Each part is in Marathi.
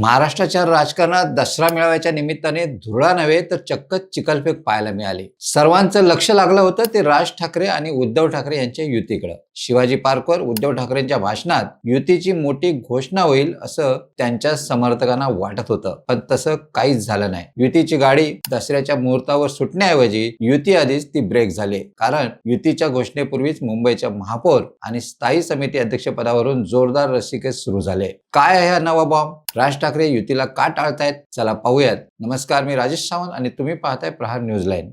महाराष्ट्राच्या राजकारणात दसरा मेळाव्याच्या निमित्ताने धुळा नव्हे तर चक्क चिकलफेक पाहायला मिळाली. सर्वांचं लक्ष लागलं होतं ते राज ठाकरे आणि उद्धव ठाकरे यांच्या युतीकडे. शिवाजी पार्कवर उद्धव ठाकरेंच्या भाषणात युतीची मोठी घोषणा होईल असं त्यांच्या समर्थकांना वाटत होतं. पण तसं काहीच झालं नाही. युतीची गाडी दसऱ्याच्या मुहूर्तावर सुटण्याऐवजी युती आधीच ती ब्रेक झाली. कारण युतीच्या घोषणेपूर्वीच मुंबईच्या महापौर आणि स्थायी समिती अध्यक्षपदावरून जोरदार रसिकेत सुरू झाले. काय आहे हा नवा बॉम्ब राज ठाकरे युतीला का टाळतायत? चला पाहूयात. नमस्कार मी राजेश सावंत आणि तुम्ही पाहताय प्रहार न्यूज लाईन.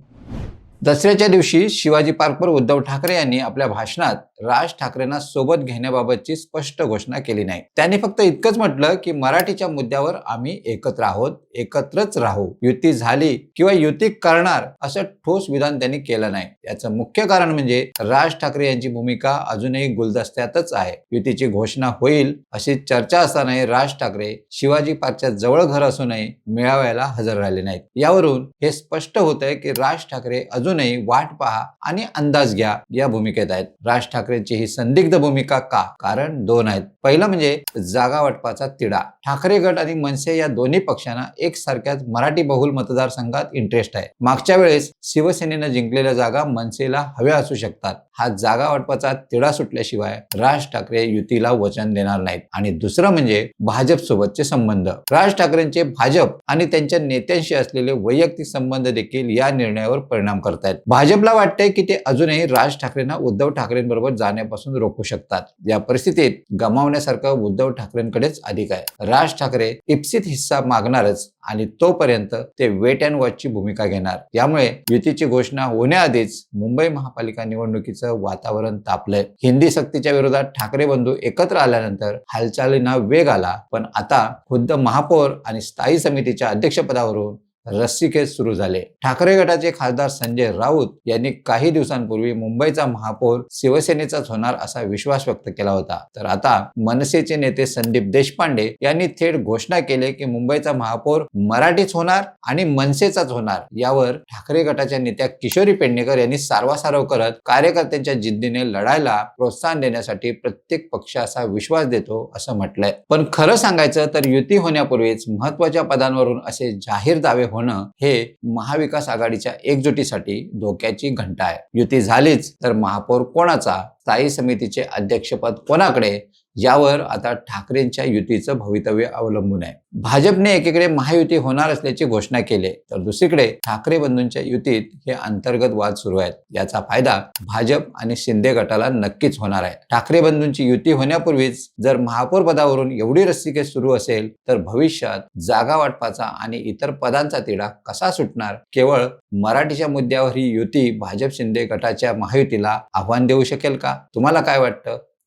दसऱ्याच्या दिवशी शिवाजी पार्कवर उद्धव ठाकरे यांनी आपल्या भाषणात राज ठाकरेंना सोबत घेण्याबाबतची स्पष्ट घोषणा केली नाही. त्यांनी फक्त इतकंच म्हटलं की मराठीच्या मुद्द्यावर आम्ही एकत्र आहोत एकत्रच राहू. युती झाली किंवा युती करणार असं ठोस विधान त्यांनी केलं नाही. याचं मुख्य कारण म्हणजे राज ठाकरे यांची भूमिका अजूनही गुलदस्त्यातच आहे. युतीची घोषणा होईल अशी चर्चा असतानाही राज ठाकरे शिवाजी पार्कच्या जवळ घर असूनही मेळाव्याला हजर राहिले नाहीत. यावरून हे स्पष्ट होत आहे की राज ठाकरे अजून अजूनही वाट पहा आणि अंदाज घ्या. या भूमिकेत आहेत. राज ठाकरेंची ही संदिग्ध भूमिका का? कारण दोन आहेत. पहिलं म्हणजे जागा वाटपाचा तिढा. ठाकरे गट आणि मनसे या दोन्ही पक्षांना एकसारख्याच मराठी बहुल मतदारसंघात इंटरेस्ट आहे. मागच्या वेळेस शिवसेनेनं जिंकलेल्या जागा मनसेला हव्या असू शकतात. हा जागा वाटपाचा तिढा सुटल्याशिवाय राज ठाकरे युतीला वचन देणार नाहीत. आणि दुसरं म्हणजे भाजप सोबतचे संबंध. राज ठाकरेंचे भाजप आणि त्यांच्या नेत्यांशी असलेले वैयक्तिक संबंध देखील या निर्णयावर परिणाम करतात. करतायत. भाजपला वाटतंय की ते अजूनही राज ठाकरेंना उद्धव ठाकरेंबरोबर जाण्यापासून रोखू शकतात. या परिस्थितीत गमावण्यासारखं उद्धव ठाकरेंकडेच अधिक आहे. राज ठाकरे इप्सित हिस्सा मागणारच आणि तोपर्यंत ते वेट अँड वॉचची भूमिका घेणार. यामुळे युतीची घोषणा होण्याआधीच मुंबई महापालिका निवडणुकीचं वातावरण तापलंय. हिंदी सक्तीच्या विरोधात ठाकरे बंधू एकत्र आल्यानंतर हालचालींना वेग आला. पण आता खुद्द महापौर आणि स्थायी समितीच्या अध्यक्षपदावरून रस्सीखेच सुरू झाले. ठाकरे गटाचे खासदार संजय राऊत यांनी काही दिवसांपूर्वी मुंबईचा महापौर शिवसेनेचाच होणार असा विश्वास व्यक्त केला होता. तर आता मनसेचे नेते संदीप देशपांडे यांनी थेट घोषणा केली की मुंबईचा महापौर मराठीच होणार आणि मनसेचाच होणार. यावर ठाकरे गटाच्या नेत्या किशोरी पेडणेकर यांनी सारवासारव करत कार्यकर्त्यांच्या जिद्दीने लढायला प्रोत्साहन देण्यासाठी प्रत्येक पक्ष असा विश्वास देतो असं म्हटलंय. पण खरं सांगायचं तर युती होण्यापूर्वीच महत्त्वाच्या पदांवरून असे जाहीर दावे होणं हे महाविकास आघाडीच्या एकजुटीसाठी धोक्याची घंटा आहे. युती झालीच तर महापौर कोणाचा? स्थायी समितीचे अध्यक्षपद कोणाकडे? यावर आता ठाकरेंच्या युतीचं भवितव्य अवलंबून आहे. भाजपने एकीकडे महायुती होणार असल्याची घोषणा केली तर दुसरीकडे ठाकरे बंधूंच्या युतीत हे अंतर्गत वाद सुरू आहेत. याचा फायदा भाजप आणि शिंदे गटाला नक्कीच होणार आहे. ठाकरे बंधूंची युती होण्यापूर्वीच जर महापौर पदावरून एवढी रस्सीकेस सुरू असेल तर भविष्यात जागा वाटपाचा आणि इतर पदांचा तिढा कसा सुटणार? केवळ मराठीच्या मुद्द्यावर ही युती भाजप शिंदे गटाच्या महायुतीला आव्हान देऊ शकेल का? तुम्हाला काय वाटतं?